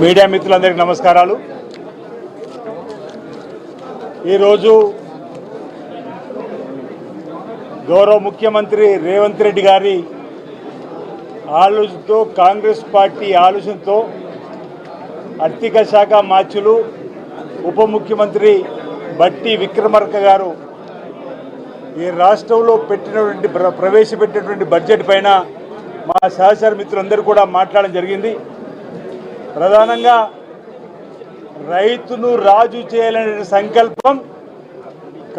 Media మిత్రులందరికీ నమస్కారాలు. ఈరోజు గౌరవ ముఖ్యమంత్రి రేవంత్ రెడ్డి గారి ఆలోచనతో కాంగ్రెస్ పార్టీ ఆలోచనతో ఆర్థిక శాఖ మార్చులు ఉప ముఖ్యమంత్రి బట్టి విక్రమార్క గారు ఈ రాష్ట్రంలో పెట్టినటువంటి ప్ర- ప్రవేశపెట్టినటువంటి బడ్జెట్ పైన మా సహచర మిత్రులందరూ కూడా మాట్లాడడం జరిగింది. ప్రధానంగా రైతును రాజు చేయాలనే సంకల్పం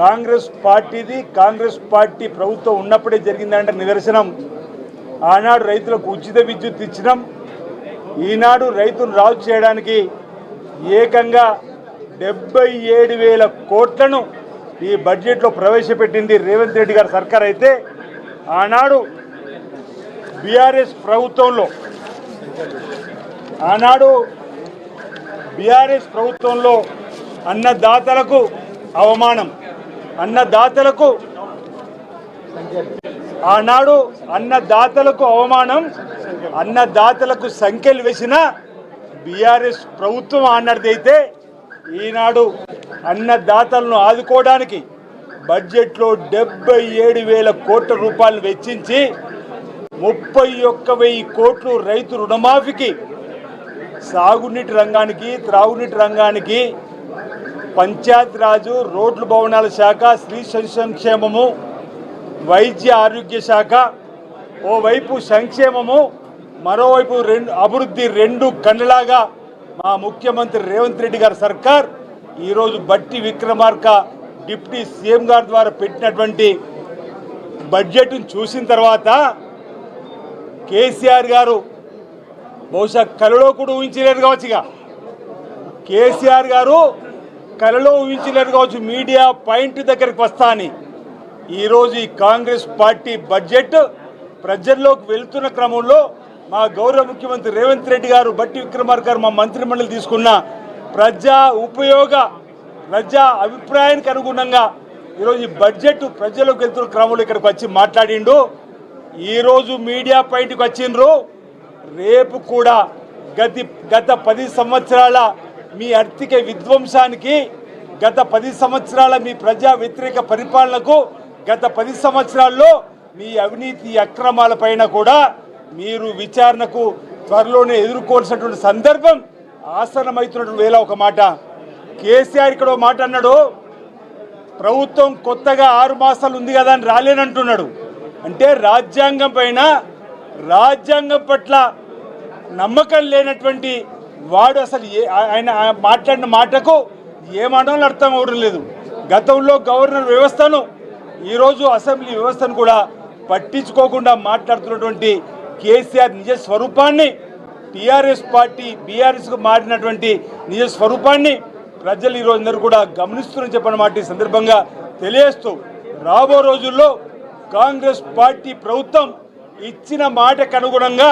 కాంగ్రెస్ పార్టీది. కాంగ్రెస్ పార్టీ ప్రభుత్వం ఉన్నప్పుడే జరిగిందంటే నిదర్శనం. ఆనాడు రైతులకు ఉచిత విద్యుత్ ఇచ్చినాం. ఈనాడు రైతును రాజు చేయడానికి ఏకంగా డెబ్బై ఏడు వేల కోట్లను ఈ బడ్జెట్లో ప్రవేశపెట్టింది రేవంత్ రెడ్డి గారి సర్కార్ అయితే. ఆనాడు బీఆర్ఎస్ ప్రభుత్వంలో ఆనాడు బీఆర్ఎస్ ప్రభుత్వంలో అన్నదాతలకు అవమానం. అన్నదాతలకు ఆనాడు అన్నదాతలకు అవమానం అన్నదాతలకు సంఖ్యలు వేసిన బీఆర్ఎస్ ప్రభుత్వం ఆనాడిదైతే ఈనాడు అన్నదాతలను ఆదుకోవడానికి బడ్జెట్లో డెబ్బై ఏడు వేల కోట్ల రూపాయలు వెచ్చించి ముప్పై ఒక్క వెయ్యి కోట్లు రైతు రుణమాఫీకి సాగునీటి రంగానికి త్రాగునీటి రంగానికి పంచాయత్ రాజు రోడ్లు భవనాల శాఖ స్త్రీ సంక్షేమము వైద్య ఆరోగ్య శాఖ ఓవైపు సంక్షేమము మరోవైపు రెండు అభివృద్ధి రెండు కన్నులాగా మా ముఖ్యమంత్రి రేవంత్ రెడ్డి గారి సర్కార్ ఈరోజు బట్టి విక్రమార్క డిప్యూటీ సీఎం గారి ద్వారా పెట్టినటువంటి బడ్జెట్ను చూసిన తర్వాత కేసీఆర్ గారు బహుశా కలలో కూడా ఊహించలేరు కావచ్చు ఇక. కేసీఆర్ గారు కలలో ఊహించలేరు కావచ్చు. మీడియా పాయింట్ దగ్గరికి వస్తా అని. ఈరోజు ఈ కాంగ్రెస్ పార్టీ బడ్జెట్ ప్రజల్లోకి వెళ్తున్న క్రమంలో మా గౌరవ ముఖ్యమంత్రి రేవంత్ రెడ్డి గారు బట్టి విక్రమార్ గారు మా మంత్రిమండలి తీసుకున్న ప్రజా ఉపయోగ ప్రజా అభిప్రాయానికి అనుగుణంగా ఈరోజు ఈ బడ్జెట్ ప్రజల్లోకి వెళ్తున్న క్రమంలో ఇక్కడికి వచ్చి మాట్లాడిండు. ఈరోజు మీడియా పాయింట్కి వచ్చిండ్రు. రేపు కూడా గతి గత పది సంవత్సరాల మీ ఆర్థిక విధ్వంసానికి గత పది సంవత్సరాల మీ ప్రజా వ్యతిరేక పరిపాలనకు గత పది సంవత్సరాల్లో మీ అవినీతి అక్రమాల పైన కూడా మీరు విచారణకు త్వరలోనే ఎదుర్కోవాల్సినటువంటి సందర్భం ఆసనమవుతున్నటువంటి వేళ ఒక మాట. కేసీఆర్ ఇక్కడ మాట అన్నాడు ప్రభుత్వం కొత్తగా ఆరు మాసాలు ఉంది కదా అని రాలేనంటున్నాడు. అంటే రాజ్యాంగం పైన రాజ్యాంగం పట్ల నమ్మకం లేనటువంటి వాడు అసలు ఏ ఆయన మాట్లాడిన మాటకు ఏమనో అర్థం అవడం లేదు. గతంలో గవర్నర్ వ్యవస్థను ఈరోజు అసెంబ్లీ వ్యవస్థను కూడా పట్టించుకోకుండా మాట్లాడుతున్నటువంటి కేసీఆర్ నిజ స్వరూపాన్ని టీఆర్ఎస్ పార్టీ బీఆర్ఎస్కు మారినటువంటి నిజ స్వరూపాన్ని ప్రజలు ఈరోజు అందరూ కూడా గమనిస్తున్నారని చెప్పిన మాట ఈ సందర్భంగా తెలియజేస్తూ రాబో రోజుల్లో కాంగ్రెస్ పార్టీ ప్రభుత్వం ఇచ్చిన మాటకు అనుగుణంగా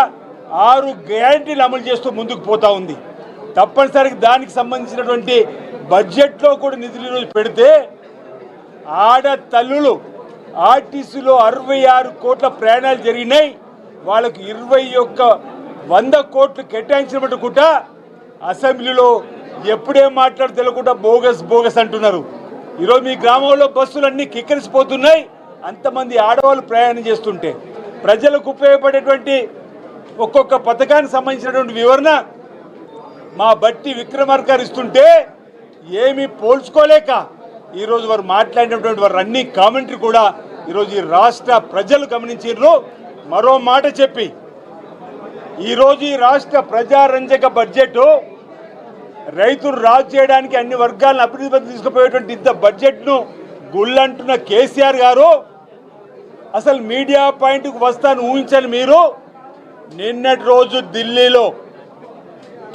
ఆరు గ్యారంటీలు అమలు చేస్తూ ముందుకు పోతా ఉంది. తప్పనిసరిగా దానికి సంబంధించినటువంటి బడ్జెట్లో కూడా నిధులు ఈరోజు పెడితే ఆడ తల్లులు ఆర్టీసీలో అరవై ఆరు కోట్ల ప్రయాణాలు జరిగినాయి. వాళ్ళకు ఇరవై ఒక్క వంద కోట్లు కేటాయించినట్టు కూడా అసెంబ్లీలో ఎప్పుడేం మాట్లాడు తెలియకుండా బోగస్ బోగస్ అంటున్నారు. ఈరోజు మీ గ్రామంలో బస్సులన్నీ కిక్కరిసిపోతున్నాయి. అంతమంది ఆడవాళ్ళు ప్రయాణం చేస్తుంటే ప్రజలకు ఉపయోగపడేటువంటి ఒక్కొక్క పథకానికి సంబంధించినటువంటి వివరణ మా బట్టి విక్రమార్క గారు ఇస్తుంటే ఏమీ పోల్చుకోలేక ఈరోజు వారు మాట్లాడినటువంటి వారు అన్ని కామెంటరీ కూడా ఈరోజు ఈ రాష్ట్ర ప్రజలు గమనించారు మరో మాట చెప్పి ఈరోజు ఈ రాష్ట్ర ప్రజారంజక బడ్జెట్ రైతులు రాజు చేయడానికి అన్ని వర్గాలను అభివృద్ధి తీసుకుపోయేటువంటి ఇంత బడ్జెట్ను గుళ్ళంటున్న కేసీఆర్ గారు అసలు మీడియా పాయింట్కి వస్తాను ఊహించని మీరు నిన్నటి రోజు ఢిల్లీలో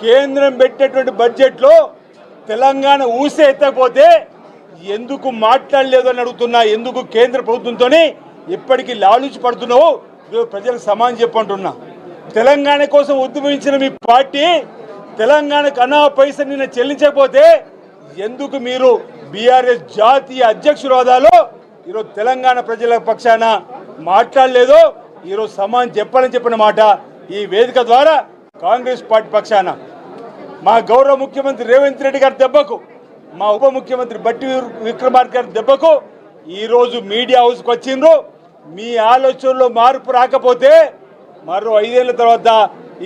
కేంద్రం పెట్టేటువంటి బడ్జెట్లో తెలంగాణ ఊసే ఎత్తకపోతే ఎందుకు మాట్లాడలేదు అని అడుగుతున్నా ఎందుకు కేంద్ర ప్రభుత్వంతో ఇప్పటికీ లాలుచి పడుతున్నావు? ప్రజలకు సమానం చెప్పంటున్నా. తెలంగాణ కోసం ఉద్యమించిన మీ పార్టీ తెలంగాణకు అనా పైసలు నిన్న చెల్లించకపోతే ఎందుకు మీరు బీఆర్ఎస్ జాతీయ అధ్యక్షుల హోదాలో ఈరోజు తెలంగాణ ప్రజల పక్షాన మాట్లాడలేదో. ఈరోజు సమాన్ చెప్పాలని చెప్పిన మాట ఈ వేదిక ద్వారా కాంగ్రెస్ పార్టీ పక్షాన. మా గౌరవ ముఖ్యమంత్రి రేవంత్ రెడ్డి గారి దెబ్బకు మా ఉప ముఖ్యమంత్రి బట్టి విక్రమార్క గారి దెబ్బకు ఈరోజు మీడియా హౌస్కి వచ్చిండ్రు. మీ ఆలోచనలో మార్పు రాకపోతే మరో ఐదేళ్ళ తర్వాత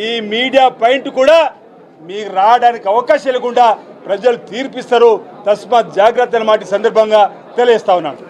ఈ మీడియా పాయింట్ కూడా మీకు రావడానికి అవకాశం లేకుండా ప్రజలు తీర్పిస్తారు. తస్మాత్ జాగ్రత్త అన్నమాట సందర్భంగా తెలియజేస్తా ఉన్నాను.